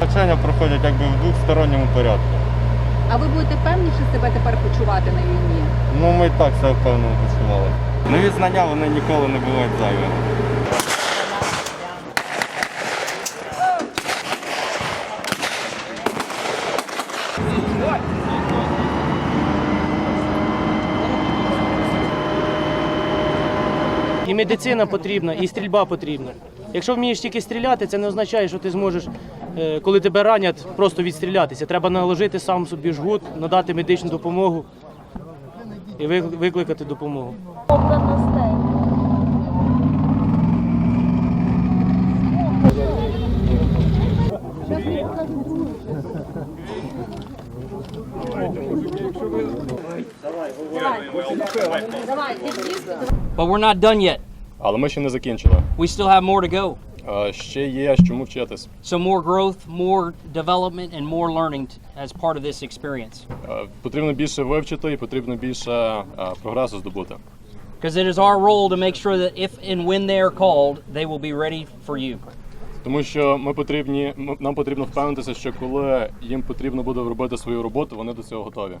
Навчання проходять якби в двосторонньому порядку. А ви будете певніше себе тепер почувати на війні? Ну ми і так все впевнено почували. Нові знання вони ніколи не бувають зайвими. І медицина потрібна, і стрільба потрібна. Якщо вмієш тільки стріляти, це не означає, що ти зможеш, е, коли тебе ранять, просто відстрілятися. Треба наложити сам собі жгут, надати медичну допомогу і викликати допомогу. But we're not done yet. Але ми ще не закінчили. We still have more to go. Е, Ще є чому вчитись. So more growth, more development, and more learning t- as part of this experience. Е, Потрібно більше вивчити і потрібно більше е, прогресу здобути. Because it is our role to make sure that if and when they are called, they will be ready for you. Тому що ми потрібні, нам потрібно впевнитися, що коли їм потрібно буде робити свою роботу, вони до цього готові.